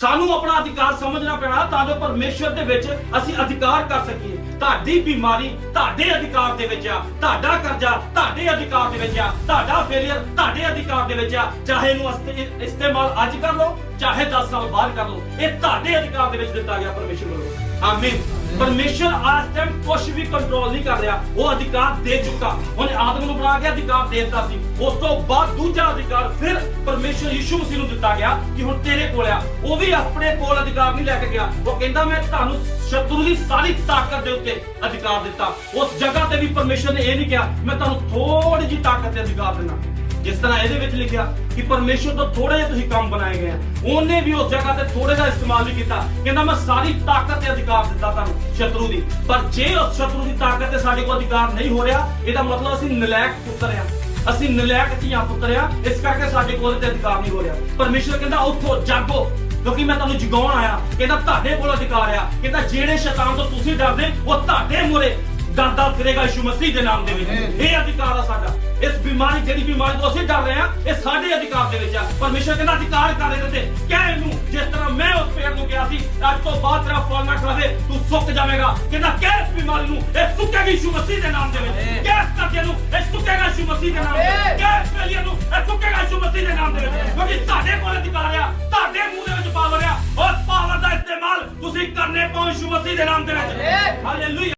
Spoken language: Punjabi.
ਸਾਨੂੰ ਆਪਣਾ ਅਧਿਕਾਰ ਸਮਝਣਾ ਪੈਣਾ ਤਾਂ ਜੋ ਪਰਮੇਸ਼ਵਰ ਦੇ ਵਿੱਚ ਅਸੀਂ ਅਧਿਕਾਰ ਕਰ ਸਕੀਏ। ਤੁਹਾਡੀ ਬਿਮਾਰੀ ਤੁਹਾਡੇ ਅਧਿਕਾਰ ਦੇ ਵਿੱਚ ਆ, ਤੁਹਾਡਾ ਕਰਜ਼ਾ ਤੁਹਾਡੇ ਅਧਿਕਾਰ ਦੇ ਵਿੱਚ ਆ, ਤੁਹਾਡਾ ਫੇਲਿਅਰ ਤੁਹਾਡੇ ਅਧਿਕਾਰ ਦੇ ਵਿੱਚ ਆ। ਚਾਹੇ ਇਹਨੂੰ ਇਸਤੇਮਾਲ ਅੱਜ ਕਰ ਲਓ, ਚਾਹੇ 10 ਸਾਲ ਬਾਅਦ ਕਰ ਲਓ, ਇਹ ਤੁਹਾਡੇ ਅਧਿਕਾਰ ਦੇ ਵਿੱਚ ਦਿੱਤਾ ਗਿਆ ਪਰਮੇਸ਼ਵਰ ਵੱਲੋਂ। ਆਮੀਨ। ਪਰਮੇਸ਼ਵਰ ਅੱਜ ਟਾਈਮ ਕੁਝ ਵੀ ਕੰਟਰੋਲ ਨਹੀਂ ਕਰ ਰਿਹਾ, ਉਹ ਅਧਿਕਾਰ ਦੇ ਚੁੱਕਾ। ਉਹਨੇ ਆਦਮ ਨੂੰ ਬਣਾ ਕੇ ਅਧਿਕਾਰ ਦੇ ਦਿੱਤਾ ਸੀ। ਉਸ ਤੋਂ ਬਾਅਦ ਦੂਜਾ ਅਧਿਕਾਰ ਫਿਰ ਪਰਮੇਸ਼ਵਰ ਯਿਸੂ ਮਸੀਹ ਨੂੰ ਦਿੱਤਾ ਗਿਆ ਕਿ ਹੁਣ ਤੇਰੇ ਕੋਲ ਉਹ ਵੀ ਆਪਣੇ ਕੋਲ ਅਧਿਕਾਰ ਨਹੀਂ ਲੈ ਕੇ ਗਿਆ। ਉਹ ਕਹਿੰਦਾ, ਮੈਂ ਤੁਹਾਨੂੰ ਸ਼ਤਰੂ ਦੀ ਸਾਰੀ ਤਾਕਤ ਦੇ ਉੱਤੇ ਅਧਿਕਾਰ ਦਿੱਤਾ। ਉਸ ਜਗ੍ਹਾ ਤੇ ਵੀ ਪਰਮੇਸ਼ਵਰ ਨੇ ਇਹ ਨਹੀਂ ਕਿਹਾ, ਮੈਂ ਤੁਹਾਨੂੰ ਥੋੜੀ ਜਿਹੀ ਤਾਕਤ ਤੇ ਅਧਿਕਾਰ ਦਿੰਦਾ। ਜਿਸ ਤਰ੍ਹਾਂ ਇਹਦੇ ਵਿੱਚ ਲਿਖਿਆ ਕਿ ਪਰਮੇਸ਼ਵਰ ਤੋਂ ਥੋੜੇ ਜਿਹੇ ਤੁਸੀਂ ਕੰਮ ਬਣਾਏ ਗਏ ਆ। ਉਹਨੇ ਵੀ ਉਸ ਜਗ੍ਹਾ ਤੇ ਥੋੜੇ ਦਾ ਇਸਤੇਮਾਲ ਨਹੀਂ ਕੀਤਾ। ਕਹਿੰਦਾ, ਮੈਂ ਸਾਰੀ ਤਾਕਤ ਤੇ ਅਧਿਕਾਰ ਦਿੱਤਾ ਤੁਹਾਨੂੰ ਸ਼ਤਰੂ ਦੀ। ਪਰ ਜੇ ਉਸ ਸ਼ਤਰੂ ਦੀ ਤਾਕਤ ਤੇ ਸਾਡੇ ਕੋਲ ਅਧਿਕਾਰ ਨਹੀਂ ਹੋ ਰਿਹਾ, ਇਹਦਾ ਮਤਲਬ ਅਸੀਂ ਨਲਾਇਕ ਪੁੱਤਰ ਆ। ਅਸੀਂ ਨਲਾਇਕ ਧੀਆਂ ਪੁੱਤਰ ਆ। ਇਸ ਕਰਕੇ ਸਾਡੇ ਕੋਲ ਤੇ ਅਧਿਕਾਰ ਨਹੀਂ ਹੋ ਰਿਹਾ। ਪਰਮੇਸ਼ਵਰ ਕਹਿੰਦਾ, ਉੱਠੋ, ਜਾਗੋ। ਕਿਉਂਕਿ ਮੈਂ ਤੁਹਾਨੂੰ ਜਗਾਉਣ ਆਇਆ ਕਹਿੰਦਾ ਤੁਹਾਡੇ ਕੋਲ ਅਧਿਕਾਰ ਆ ਕਹਿੰਦਾ ਜਿਹੜੇ ਸ਼ੈਤਾਨ ਤੋਂ ਤੁਸੀਂ ਡਰਦੇ ਉਹ ਤੁਹਾਡੇ ਮੂਹਰੇ ਡਰਦਾ ਫਿਰੇਗਾ ਯਿਸੂ ਮਸੀਹ ਦੇ ਨਾਮ ਦੇ ਵਿੱਚ। ਇਹ ਅਧਿਕਾਰ ਆ ਸਾਡਾ। ਇਸ ਬਿਮਾਰੀ ਜਿਹੜੀ ਬਿਮਾਰੀ ਤੋਂ ਅਸੀਂ ਡਰ ਰਹੇ ਆ ਇਹ ਸਾਡੇ ਅਧਿਕਾਰ ਦੇ ਵਿੱਚ ਆ। ਪਰਮੇਸ਼ਰ ਕਹਿੰਦਾ ਅਧਿਕਾਰ ਕਰ ਇਹਦੇ ਤੇ। ਕਹਿ ਇਹਨੂੰ ਜਿਸ ਤਰ੍ਹਾਂ ਮੈਂ ਉਸ ਪੇੜ ਨੂੰ ਕਿਹਾ ਸੀ ਅੱਜ ਤੋਂ ਬਾਅਦ ਤੇਰਾ ਫਲ ਨਾ ਖਾਵੇ ਤੂੰ ਸੁੱਕ ਜਾਵੇਂਗਾ। ਕਹਿੰਦਾ ਕਹਿ ਇਸ ਬਿਮਾਰੀ ਨੂੰ ਇਹ ਸੁੱਕੇਗੀ ਯਿਸੂ ਮਸੀਹ ਦੇ ਨਾਮ ਦੇ ਵਿੱਚ। ਕਹਿ ਇਸ ਕਰਜ਼ੇ ਨੂੰ ਇਹ ਸੁੱਕੇਗਾ ਯਿਸੂ ਮਸੀਹ ਦੇ ਨਾਮ ਦੇ ਵਿੱਚ। ਕਹਿ ਇਸ ਨੂੰ ਇਹ ਸੁੱਕੇਗਾ ਯਿਸੂ ਮਸੀਹ ਦੇ ਨਾਮ ਦੇ ਵਿੱਚ। ਕਿਉਂਕਿ ਤੁਹਾਡੇ ਕੋਲ ਅਧਿਕਾਰ ਆ ਤੁਸੀਂ ਕਰਨੇ ਪਾਓ ਯਿਸੂ ਮਸੀਹ ਦੇ ਨਾਮ ਦੇ ਵਿੱਚ। ਹਾਲੇਲੂਇਆ।